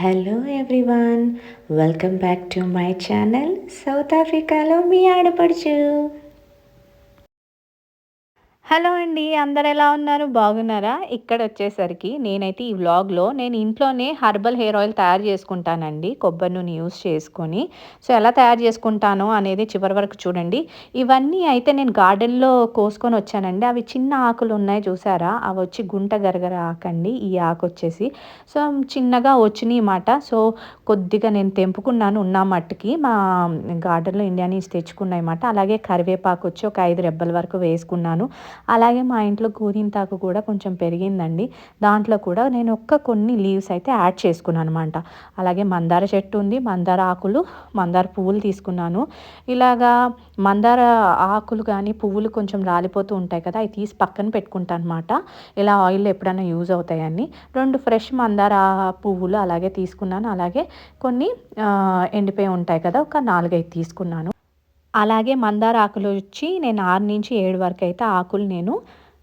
Hello everyone welcome back to my channel south ఆఫ్రికాలో మీ ఆడపడుచు. హలో అండి అందరు ఎలా ఉన్నారు? బాగున్నారా? ఇక్కడ వచ్చేసరికి నేనైతే ఈ వ్లాగ్లో నేను ఇంట్లోనే హర్బల్ హెయిర్ ఆయిల్ తయారు చేసుకుంటానండి కొబ్బరి నూనె యూస్ చేసుకొని. సో ఎలా తయారు చేసుకుంటానో అనేది చివరి వరకు చూడండి. ఇవన్నీ అయితే నేను గార్డెన్లో కోసుకొని వచ్చానండి. అవి చిన్న ఆకులు ఉన్నాయి చూసారా? అవి వచ్చి గుంట గరగర ఆకండి ఈ ఆకు వచ్చేసి. సో చిన్నగా వచ్చినాయి మాట సో కొద్దిగా నేను తెంపుకున్నాను ఉన్న మట్టుకి. మా గార్డెన్లో ఇండియా నుంచి తెచ్చుకున్నాయి మాట అలాగే కరివేపాకు వచ్చి ఒక ఐదు రెబ్బల వరకు వేసుకున్నాను. అలాగే మా ఇంట్లో గోరింతాకు కూడా కొంచెం పెరిగిందండి. దాంట్లో కూడా నేను ఒక్క కొన్ని లీవ్స్ అయితే యాడ్ చేసుకున్నాను అనమాట అలాగే మందార చెట్టు ఉంది మందార ఆకులు మందార పువ్వులు తీసుకున్నాను. ఇలాగా మందార ఆకులు కానీ పువ్వులు కొంచెం రాలిపోతూ ఉంటాయి కదా అవి తీసి పక్కన పెట్టుకుంటాను అనమాట ఇలా ఆయిల్ ఎప్పుడైనా యూజ్ అవుతాయని. రెండు ఫ్రెష్ మందార పువ్వులు అలాగే తీసుకున్నాను. అలాగే కొన్ని ఎండిపోయి ఉంటాయి కదా ఒక నాలుగైదు తీసుకున్నాను. అలాగే మందార ఆకులు వచ్చి నేను ఆరు నుంచి ఏడు వరకు అయితే ఆకులు నేను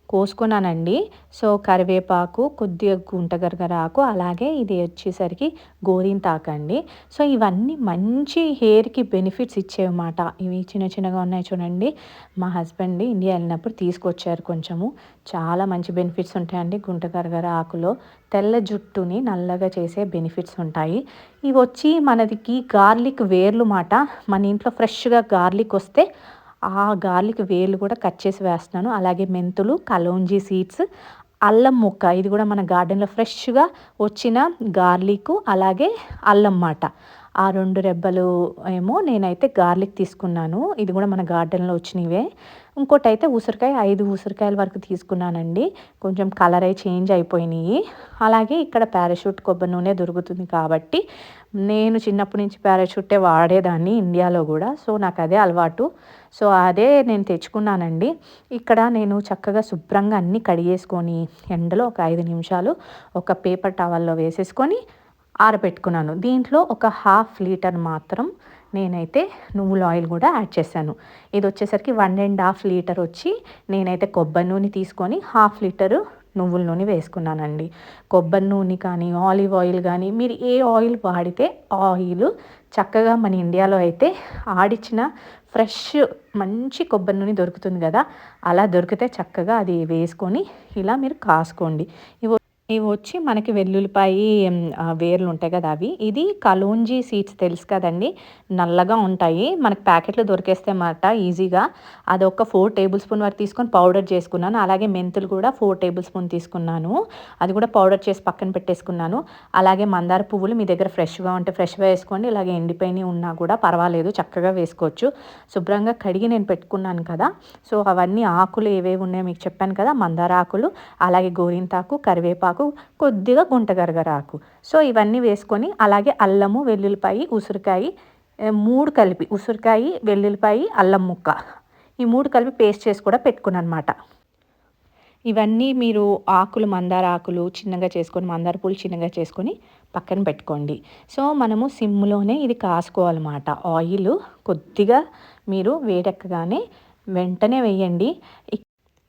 కోసుకున్నానండి. సో కరివేపాకు కొద్దిగా గుంటగరగరాకు అలాగే ఇది వచ్చేసరికి గోరింతాకండి. సో ఇవన్నీ మంచి హెయిర్కి బెనిఫిట్స్ ఇచ్చేవన్నమాట ఇవి చిన్న చిన్నగా ఉన్నాయి చూడండి. మా హస్బెండ్ ఇండియా వెళ్ళినప్పుడు తీసుకొచ్చారు కొంచెము. చాలా మంచి బెనిఫిట్స్ ఉంటాయండి గుంటగరగర ఆకులో తెల్ల జుట్టుని నల్లగా చేసే బెనిఫిట్స్ ఉంటాయి. ఇవి వచ్చి మనదికి గార్లిక్ వేర్లు మాట. మన ఇంట్లో ఫ్రెష్గా గార్లిక్ వస్తే ఆ గార్లిక్ వేలు కూడా కట్ చేసి వేస్తున్నాను. అలాగే మెంతులు కలోంజీ సీడ్స్ అల్లం ముక్క. ఇది కూడా మన గార్డెన్లో ఫ్రెష్గా వచ్చిన గార్లిక్ అలాగే అల్లం మాట. ఆ రెండు రెబ్బలు ఏమో నేనైతే గార్లిక్ తీసుకున్నాను. ఇది కూడా మన గార్డెన్లో వచ్చినవే. ఇంకోటి అయితే ఉసిరికాయ ఐదు ఉసిరికాయల వరకు తీసుకున్నానండి. కొంచెం కలర్ అయి చేంజ్ అయిపోయినాయి. అలాగే ఇక్కడ పారాషూట్ కొబ్బరి నూనె దొరుకుతుంది కాబట్టి నేను చిన్నప్పటి నుంచి పారాషూటే వాడేదాన్ని ఇండియాలో కూడా. సో నాకు అదే అలవాటు. సో అదే నేను తెచ్చుకున్నానండి. ఇక్కడ నేను చక్కగా శుభ్రంగా అన్నీ కడిగేసుకొని ఎండలో ఒక ఐదు నిమిషాలు ఒక పేపర్ టవల్లో వేసేసుకొని ఆరబెట్టుకున్నాను. దీంట్లో ఒక హాఫ్ లీటర్ మాత్రం నేనైతే నువ్వుల ఆయిల్ కూడా యాడ్ చేశాను. ఇది వచ్చేసరికి వన్ అండ్ హాఫ్ లీటర్ వచ్చి నేనైతే కొబ్బరి నూనె తీసుకొని హాఫ్ లీటరు నువ్వుల నూనె వేసుకున్నానండి. కొబ్బరి నూనె కానీ ఆలివ్ ఆయిల్ కానీ మీరు ఏ ఆయిల్ వాడితే ఆయిల్ చక్కగా మన ఇండియాలో అయితే ఆడిచిన ఫ్రెష్ మంచి కొబ్బరి నూనె దొరుకుతుంది కదా అలా దొరికితే చక్కగా అది వేసుకొని ఇలా మీరు కాసుకోండి. ఇవి ఇవి వచ్చి మనకి వెల్లుల్లిపాయి వేర్లు ఉంటాయి కదా అవి. ఇది కలోంజీ సీడ్స్ తెలుసు కదండి. నల్లగా ఉంటాయి. మనకి ప్యాకెట్లు దొరికేస్తే అన్నమాట ఈజీగా. అది ఒక ఫోర్ టేబుల్ స్పూన్ వరకు తీసుకొని పౌడర్ చేసుకున్నాను. అలాగే మెంతులు కూడా ఫోర్ టేబుల్ స్పూన్ తీసుకున్నాను. అది కూడా పౌడర్ చేసి పక్కన పెట్టేసుకున్నాను. అలాగే మందార పువ్వులు మీ దగ్గర ఫ్రెష్గా ఉంటే ఫ్రెష్గా వేసుకోండి. ఇలాగే ఎండిపోయినవి ఉన్నా కూడా పర్వాలేదు. చక్కగా వేసుకోవచ్చు. శుభ్రంగా కడిగి నేను పెట్టుకున్నాను కదా. సో అవన్నీ ఆకులు ఏవేవి ఉన్నాయో మీకు చెప్పాను కదా. మందార ఆకులు అలాగే గోరింతాకు కరివేపాకు ఆకు కొద్దిగా గుంటగరగరాకు సో ఇవన్నీ వేసుకొని అలాగే అల్లము వెల్లుల్లిపాయి ఉసిరికాయ మూడు కలిపి ఉసిరికాయ వెల్లుల్లిపాయి అల్లం ముక్క. ఈ మూడు కలిపి పేస్ట్ చేసి కూడా పెట్టుకున్నాను అనమాట ఇవన్నీ మీరు ఆకులు మందార ఆకులు చిన్నగా చేసుకొని మందార పూలు చిన్నగా చేసుకొని పక్కన పెట్టుకోండి. సో మనము సిమ్లోనే ఇది కాసుకోవాలన్నమాట. ఆయిల్ కొద్దిగా మీరు వేడెక్కగానే వెంటనే వేయండి.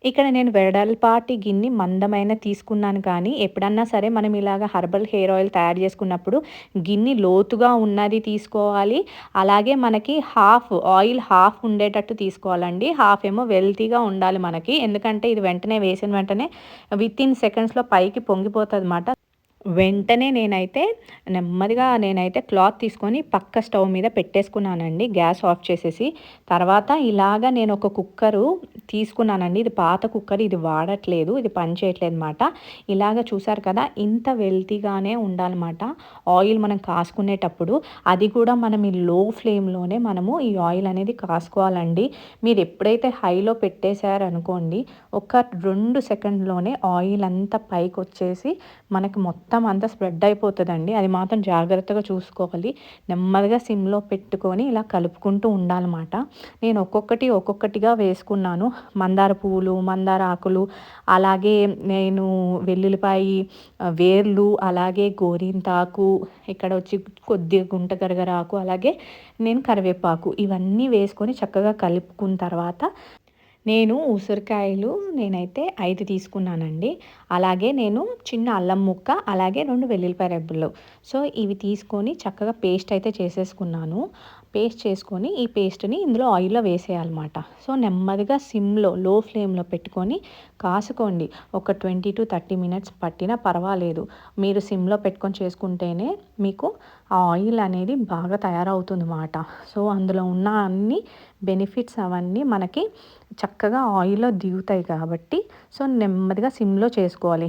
ఇక్కడ నేను వెడల్పాటి గిన్ని మందమైన తీసుకున్నాను కానీ ఎప్పుడన్నా సరే మనం ఇలాగ హర్బల్ హెయిర్ ఆయిల్ తయారు చేసుకున్నప్పుడు గిన్నె లోతుగా ఉన్నది తీసుకోవాలి. అలాగే మనకి హాఫ్ ఆయిల్ హాఫ్ ఉండేటట్టు తీసుకోవాలండి. హాఫ్ ఏమో వెల్తీగా ఉండాలి మనకి. ఎందుకంటే ఇది వెంటనే వేసిన వెంటనే విత్ ఇన్ సెకండ్స్లో పైకి పొంగిపోతుంది అన్నమాట వెంటనే నేనైతే నెమ్మదిగా నేనైతే క్లాత్ తీసుకొని పక్క స్టవ్ మీద పెట్టేసుకున్నానండి. గ్యాస్ ఆఫ్ చేసేసి. తర్వాత ఇలాగా నేను ఒక కుక్కరు తీసుకున్నానండి. ఇది పాత కుక్కర్ ఇది వాడట్లేదు ఇది పనిచేయట్లేదు అనమాట ఇలాగ చూసారు కదా ఇంత వెల్తీగానే ఉండాలన్నమాట. ఆయిల్ మనం కాసుకునేటప్పుడు అది కూడా మనం ఈ లో ఫ్లేమ్లోనే మనము ఈ ఆయిల్ అనేది కాసుకోవాలండి. మీరు ఎప్పుడైతే హైలో పెట్టేశారనుకోండి ఒక రెండు సెకండ్లోనే ఆయిల్ అంతా పైకి వచ్చేసి మనకి మొత్తం మొత్తం అంతా స్ప్రెడ్ అయిపోతుందండి. అది మాత్రం జాగ్రత్తగా చూసుకోవాలి. నెమ్మదిగా సిమ్లో పెట్టుకొని ఇలా కలుపుకుంటూ ఉండాలన్నమాట. నేను ఒక్కొక్కటి ఒక్కొక్కటిగా వేసుకున్నాను. మందార పువ్వులు మందార ఆకులు అలాగే నేను వెల్లుల్లిపాయి వేర్లు అలాగే గోరింతాకు ఇక్కడ వచ్చి కొద్దిగా గుంట గరగరాకు అలాగే నేను కరివేపాకు ఇవన్నీ వేసుకొని చక్కగా కలుపుకున్న తర్వాత నేను ఉసిరికాయలు నేనైతే ఐదు తీసుకున్నానండి. అలాగే నేను చిన్న అల్లం ముక్క అలాగే రెండు వెల్లుల్లిపాయ రెబ్బలు. సో ఇవి తీసుకొని చక్కగా పేస్ట్ అయితే చేసేసుకున్నాను. పేస్ట్ చేసుకొని ఈ పేస్ట్ని ఇందులో ఆయిల్లో వేసేయాలన్నమాట. సో నెమ్మదిగా సిమ్లో లో ఫ్లేమ్లో పెట్టుకొని కాసుకోండి. ఒక ట్వంటీ టు థర్టీ మినిట్స్ పట్టినా పర్వాలేదు. మీరు సిమ్లో పెట్టుకొని చేసుకుంటేనే మీకు ఆ ఆయిల్ అనేది బాగా తయారవుతుంది అన్నమాట సో అందులో ఉన్న అన్ని బెనిఫిట్స్ అవన్నీ మనకి చక్కగా ఆయిల్లో దిగుతాయి కాబట్టి సో నెమ్మదిగా సిమ్లో చేసుకోవాలి.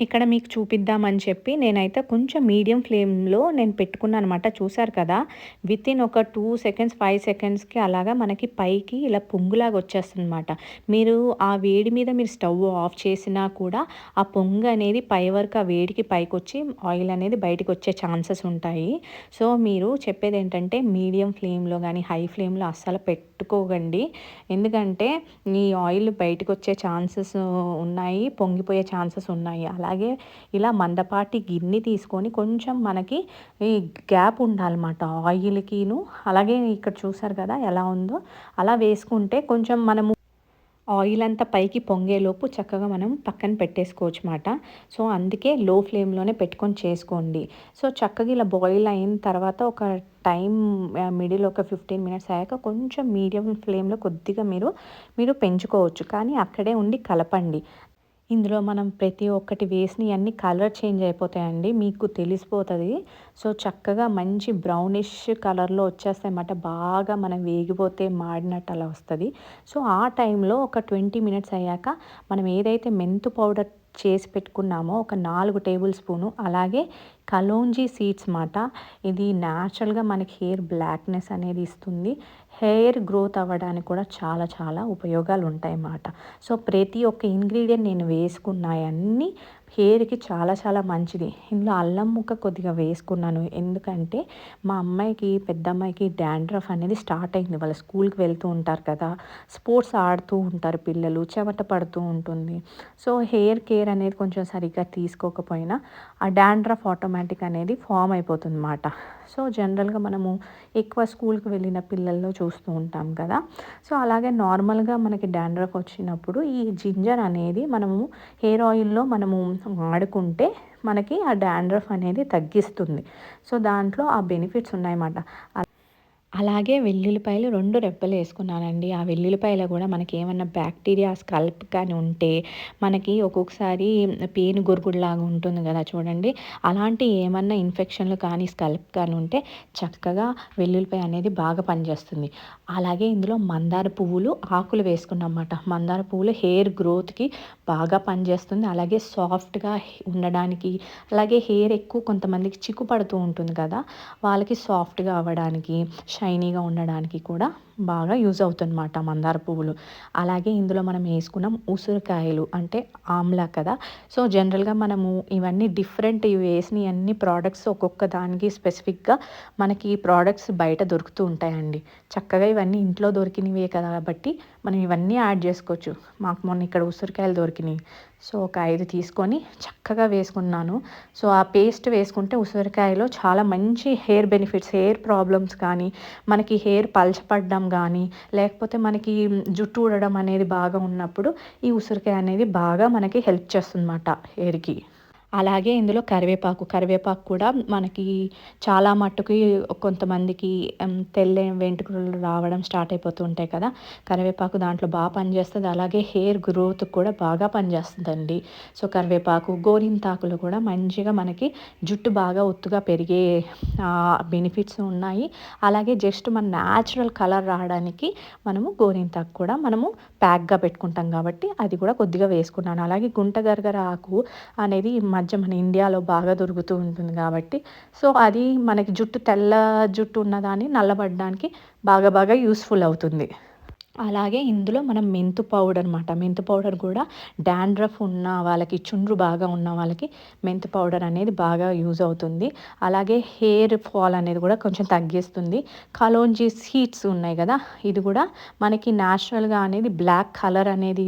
ఇక్కడ మీకు చూపిద్దామని చెప్పి నేనైతే కొంచెం మీడియం ఫ్లేమ్లో నేను పెట్టుకున్నాను అనమాట చూసారు కదా? విత్ ఇన్ ఒక టూ సెకండ్స్ ఫైవ్ సెకండ్స్కి అలాగా మనకి పైకి ఇలా పొంగులాగా వచ్చేస్తుంది అనమాట మీరు ఆ వేడి మీద మీరు స్టవ్ ఆఫ్ చేసినా కూడా ఆ పొంగు అనేది పై వరకు ఆ వేడికి పైకి వచ్చి ఆయిల్ అనేది బయటకు వచ్చే ఛాన్సెస్ ఉంటాయి. సో మీరు చెప్పేది ఏంటంటే మీడియం ఫ్లేమ్లో కానీ హై ఫ్లేమ్లో అస్సలు పెట్టుకోకండి. ఎందుకంటే ఈ ఆయిల్ బయటకు వచ్చే ఛాన్సెస్ ఉన్నాయి పొంగిపోయే ఛాన్సెస్ ఉన్నాయి. అలా అలాగే ఇలా మందపాటి గిన్నె తీసుకొని కొంచెం మనకి ఈ గ్యాప్ ఉండాలన్నమాట ఆయిల్కిను అలాగే ఇక్కడ చూసారు కదా ఎలా ఉందో? అలా వేసుకుంటే కొంచెం మనము ఆయిల్ అంతా పైకి పొంగేలోపు చక్కగా మనం పక్కన పెట్టేసుకోవచ్చు అనమాట సో అందుకే లో ఫ్లేమ్లోనే పెట్టుకొని చేసుకోండి. సో చక్కగా ఇలా బాయిల్ అయిన తర్వాత ఒక టైం మిడిల్ ఒక ఫిఫ్టీన్ మినిట్స్ అయ్యాక కొంచెం మీడియం ఫ్లేమ్లో కొద్దిగా మీరు మీరు పెంచుకోవచ్చు. కానీ అక్కడే ఉండి కలపండి. ఇందులో మనం ప్రతి ఒక్కటి వేసినవి అన్ని కలర్ చేంజ్ అయిపోతాయండి. మీకు తెలిసిపోతుంది. సో చక్కగా మంచి బ్రౌనిష్ కలర్లో వచ్చేస్తాయన్నమాట బాగా మనం వేగిపోతే మాడినట్టు అలా వస్తుంది. సో ఆ టైంలో ఒక ట్వంటీ మినిట్స్ అయ్యాక మనం ఏదైతే మెంతు పౌడర్ చేసి పెట్టుకున్నామో. ఒక నాలుగు టేబుల్ స్పూను. అలాగే కలోంజీ సీడ్స్ మాట. ఇది న్యాచురల్గా మనకి హెయిర్ బ్లాక్నెస్ అనేది ఇస్తుంది. హెయిర్ గ్రోత్ అవ్వడానికి కూడా చాలా చాలా ఉపయోగాలు ఉంటాయి అన్నమాట సో ప్రతి ఒక్క ఇంగ్రీడియంట్ నేను వేసుకున్నాయన్నీ హెయిర్కి చాలా చాలా మంచిది. ఇందులో అల్లం ముక్క కొద్దిగా వేసుకున్నాను. ఎందుకంటే మా అమ్మాయికి పెద్ద అమ్మాయికి డాండ్రఫ్ అనేది స్టార్ట్ అయింది. వాళ్ళ స్కూల్కి వెళ్తూ ఉంటారు కదా. స్పోర్ట్స్ ఆడుతూ ఉంటారు పిల్లలు చెమట పడుతూ ఉంటుంది. సో హెయిర్ కేర్ అనేది కొంచెం సరిగ్గా తీసుకోకపోయినా ఆ డాండ్రఫ్ ఆటోమేటిక్ అనేది ఫామ్ అయిపోతుంది అన్నమాట సో జనరల్గా మనము ఎక్కువ స్కూల్కి వెళ్ళిన పిల్లల్లో చూస్తూ ఉంటాం కదా. సో అలాగే నార్మల్గా మనకి డాండ్రఫ్ వచ్చినప్పుడు ఈ జింజర్ అనేది మనము హెయిర్ ఆయిల్లో మనము వాడుకుంటే మనకి ఆ డాండ్రఫ్ అనేది తగ్గిస్తుంది. సో దాంట్లో ఆ బెనిఫిట్స్ ఉన్నాయన్నమాట. అలాగే వెల్లుల్లిపాయలు రెండు రెబ్బలు వేసుకున్నానండి. ఆ వెల్లుల్లిపాయలు కూడా మనకి ఏమన్నా బ్యాక్టీరియా స్కల్ప్ కానీ ఉంటే మనకి ఒక్కొక్కసారి పేను గొరుగుడులాగా ఉంటుంది కదా చూడండి. అలాంటి ఏమన్నా ఇన్ఫెక్షన్లు కానీ స్కల్ప్ కానీ ఉంటే చక్కగా వెల్లుల్లిపాయ అనేది బాగా పనిచేస్తుంది. అలాగే ఇందులో మందార పువ్వులు ఆకులు వేసుకున్నమాట మందార పువ్వులు హెయిర్ గ్రోత్కి బాగా పనిచేస్తుంది. అలాగే సాఫ్ట్గా ఉండడానికి అలాగే హెయిర్ ఎక్కువ కొంతమందికి చిక్కు పడుతూ ఉంటుంది కదా వాళ్ళకి సాఫ్ట్గా అవ్వడానికి షైనీగా ఉండడానికి కూడా బాగా యూజ్ అవుతుందన్నమాట మందార పువ్వులు. అలాగే ఇందులో మనం వేసుకున్నాం ఉసిరికాయలు అంటే ఆమ్లా కదా. సో జనరల్గా మనము ఇవన్నీ డిఫరెంట్ ఇవి వేసిన అన్ని ప్రోడక్ట్స్ ఒక్కొక్క దానికి స్పెసిఫిక్గా మనకి ఈ ప్రోడక్ట్స్ బయట దొరుకుతూ ఉంటాయండి. చక్కగా ఇవన్నీ ఇంట్లో దొరికినవే కదా కాబట్టి మనం ఇవన్నీ యాడ్ చేసుకోవచ్చు. మాకు మొన్న ఇక్కడ ఉసిరికాయలు దొరికినాయి సో ఒక ఐదు తీసుకొని చక్కగా వేసుకున్నాను. సో ఆ పేస్ట్ వేసుకుంటే ఉసిరికాయలో చాలా మంచి హెయిర్ బెనిఫిట్స్ హెయిర్ ప్రాబ్లమ్స్ కానీ మనకి హెయిర్ పల్చపడడం కానీ లేకపోతే మనకి జుట్టు ఊడడం అనేది బాగా ఉన్నప్పుడు ఈ ఉసిరికాయ అనేది బాగా మనకి హెల్ప్ చేస్తుందన్నమాట హెయిర్కి. అలాగే ఇందులో కరివేపాకు కరివేపాకు కూడా మనకి చాలా మట్టుకి కొంతమందికి తెల్ల వెంట్రుకలు రావడం స్టార్ట్ అయిపోతూ ఉంటాయి కదా. కరివేపాకు దాంట్లో బాగా పనిచేస్తుంది. అలాగే హెయిర్ గ్రోత్ కూడా బాగా పనిచేస్తుందండి. సో కరివేపాకు గోరింతాకులు కూడా మంచిగా మనకి జుట్టు బాగా ఒత్తుగా పెరిగే బెనిఫిట్స్ ఉన్నాయి. అలాగే జస్ట్ మన న్యాచురల్ కలర్ రావడానికి మనము గోరింతాకు కూడా మనము ప్యాక్గా పెట్టుకుంటాం కాబట్టి అది కూడా కొద్దిగా వేసుకున్నాను. అలాగే గుంట గరగర ఆకు అనేది మధ్య మన ఇండియాలో బాగా దొరుకుతూ ఉంటుంది కాబట్టి. సో అది మనకి జుట్టు తెల్ల జుట్టు ఉన్నదాన్ని నల్లబడడానికి బాగా బాగా యూస్ఫుల్ అవుతుంది. అలాగే ఇందులో మనం మెంతు పౌడర్ అనమాట మెంతు పౌడర్ కూడా డాండ్రఫ్ ఉన్న వాళ్ళకి చుండ్రు బాగా ఉన్న వాళ్ళకి మెంతు పౌడర్ అనేది బాగా యూజ్ అవుతుంది. అలాగే హెయిర్ ఫాల్ అనేది కూడా కొంచెం తగ్గిస్తుంది. కలోంజీ సీడ్స్ ఉన్నాయి కదా ఇది కూడా మనకి న్యాచురల్గా అనేది బ్లాక్ కలర్ అనేది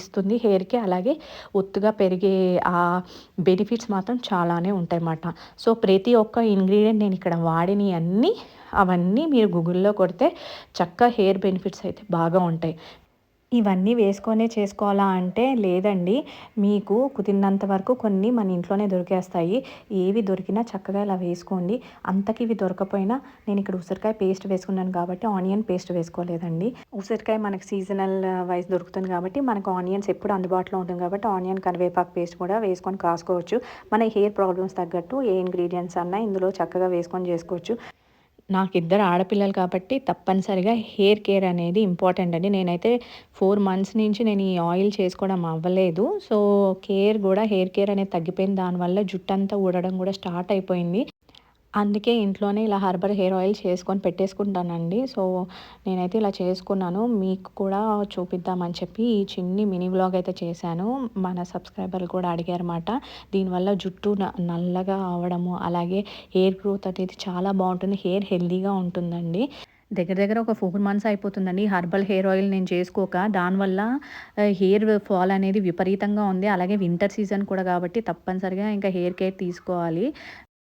ఇస్తుంది హెయిర్కి అలాగే ఒత్తుగా పెరిగే ఆ బెనిఫిట్స్ మాత్రం చాలానే ఉంటాయి అన్నమాట సో ప్రతి ఒక్క ఇంగ్రీడియంట్ నేను ఇక్కడ వాడిని అన్నీ అవన్నీ మీరు గూగుల్లో కొడితే చక్క హెయిర్ బెనిఫిట్స్ అయితే బాగా ఉంటాయి. ఇవన్నీ వేసుకొనే చేసుకోవాలా అంటే లేదండి. మీకు కుదిరినంత వరకు కొన్ని మన ఇంట్లోనే దొరికేస్తాయి. ఏవి దొరికినా చక్కగా ఇలా వేసుకోండి. అంతకి ఇవి దొరకపోయినా నేను ఇక్కడ ఉసిరికాయ పేస్ట్ వేసుకున్నాను కాబట్టి ఆనియన్ పేస్ట్ వేసుకోలేదండి. ఉసిరికాయ మనకి సీజనల్ వైజ్ దొరుకుతుంది కాబట్టి మనకు ఆనియన్స్ ఎప్పుడు అందుబాటులో ఉంటుంది కాబట్టి ఆనియన్ కరివేపాకు పేస్ట్ కూడా వేసుకొని కాసుకోవచ్చు. మన హెయిర్ ప్రాబ్లమ్స్ తగ్గట్టు ఏ ఇంగ్రీడియంట్స్ అన్నా ఇందులో చక్కగా వేసుకొని చేసుకోవచ్చు. నాకు ఇద్దరు ఆడపిల్లలు కాబట్టి తప్పనిసరిగా హెయిర్ కేర్ అనేది ఇంపార్టెంట్ అండి. నేనైతే ఫోర్ మంత్స్ నుంచి నేను ఈ ఆయిల్ చేసుకోవడం అవ్వలేదు. సో కేర్ కూడా హెయిర్ కేర్ అనేది తగ్గిపోయింది. దానివల్ల జుట్టు అంతా ఊడడం కూడా స్టార్ట్ అయిపోయింది. అందుకే ఇంట్లోనే ఇలా హర్బల్ హెయిర్ ఆయిల్ చేసుకొని పెట్టేసుకుంటానండి. సో నేనైతే ఇలా చేసుకున్నాను. మీకు కూడా చూపిద్దామని చెప్పి ఈ చిన్ని మినీ వ్లాగ్ అయితే చేశాను. మన సబ్స్క్రైబర్లు కూడా అడిగారన్నమాట. దీనివల్ల జుట్టు నల్లగా అవడము అలాగే హెయిర్ గ్రోత్ అనేది చాలా బాగుంటుంది. హెయిర్ హెల్దీగా ఉంటుందండి. దగ్గర దగ్గర ఒక ఫోర్ మంత్స్ అయిపోతుందండి హర్బల్ హెయిర్ ఆయిల్ నేను చేసుకోక. దానివల్ల హెయిర్ ఫాల్ అనేది విపరీతంగా ఉంది. అలాగే వింటర్ సీజన్ కూడా కాబట్టి తప్పనిసరిగా ఇంకా హెయిర్ కేర్ తీసుకోవాలి.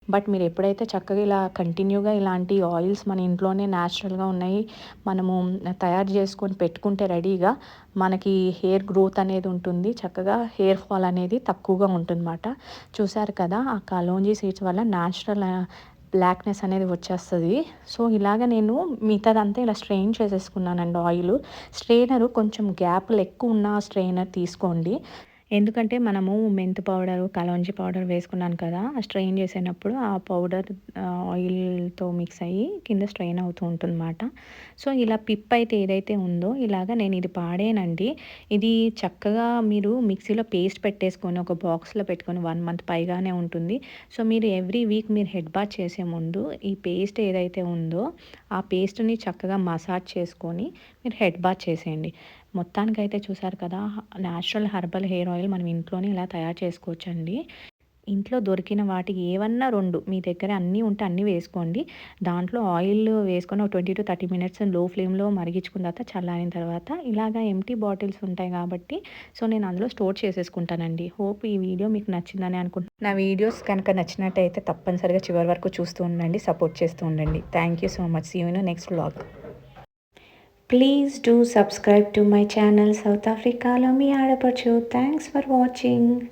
బట్ మీరు ఎప్పుడైతే చక్కగా ఇలా కంటిన్యూగా ఇలాంటి ఆయిల్స్ మన ఇంట్లోనే న్యాచురల్గా ఉన్నాయి మనము తయారు చేసుకొని పెట్టుకుంటే రెడీగా మనకి హెయిర్ గ్రోత్ అనేది ఉంటుంది. చక్కగా హెయిర్ ఫాల్ అనేది తక్కువగా ఉంటుందన్నమాట. చూసారు కదా ఆ కలోంజీ సీడ్స్ వల్ల న్యాచురల్ బ్లాక్నెస్ అనేది వచ్చేస్తుంది. సో ఇలాగ నేను మిగతాదంతా ఇలా స్ట్రెయిన్ చేసేసుకున్నానండి ఆయిల్. స్ట్రెయినరు కొంచెం గ్యాప్లు ఎక్కువ ఉన్న స్ట్రెయినర్ తీసుకోండి. ఎందుకంటే మనము మెంతు పౌడర్ కలవంజి పౌడర్ వేసుకున్నాను కదా స్ట్రెయిన్ చేసేటప్పుడు ఆ పౌడర్ ఆయిల్తో మిక్స్ అయ్యి కింద స్ట్రెయిన్ అవుతూ ఉంటుందన్నమాట. సో ఇలా పిప్ అయితే ఏదైతే ఉందో ఇలాగా నేను ఇది పాడేనండి. ఇది చక్కగా మీరు మిక్సీలో పేస్ట్ పెట్టేసుకొని ఒక బాక్స్లో పెట్టుకొని వన్ మంత్ పైగానే ఉంటుంది. సో మీరు ఎవ్రీ వీక్ మీరు హెడ్ బాత్ చేసే ముందు ఈ పేస్ట్ ఏదైతే ఉందో ఆ పేస్ట్ని చక్కగా మసాజ్ చేసుకొని మీరు హెడ్ బాత్ చేసేయండి. మొత్తానికైతే చూసారు కదా న్యాచురల్ హెర్బల్ హెయిర్ ఆయిల్ మనం ఇంట్లోనే ఇలా తయారు చేసుకోవచ్చండి. ఇంట్లో దొరికిన వాటికి ఏవన్నా రెండు మీ దగ్గర అన్నీ ఉంటే అన్నీ వేసుకోండి. దాంట్లో ఆయిల్ వేసుకొని ఒక ట్వంటీ టు థర్టీ మినిట్స్లో ఫ్లేమ్లో మరిగించుకున్న తర్వాత చల్లారిన తర్వాత ఇలాగా ఎంటీ బాటిల్స్ ఉంటాయి కాబట్టి సో నేను అందులో స్టోర్ చేసేసుకుంటానండి. హోప్ ఈ వీడియో మీకు నచ్చిందని అనుకుంటున్నాను నా వీడియోస్ కనుక నచ్చినట్టయితే తప్పనిసరిగా చివరి వరకు చూస్తూ ఉండండి సపోర్ట్ చేస్తూ ఉండండి. Thank you so much see you next vlog Please do subscribe to my channel South Africa Lomi Adapachu. Thanks for watching.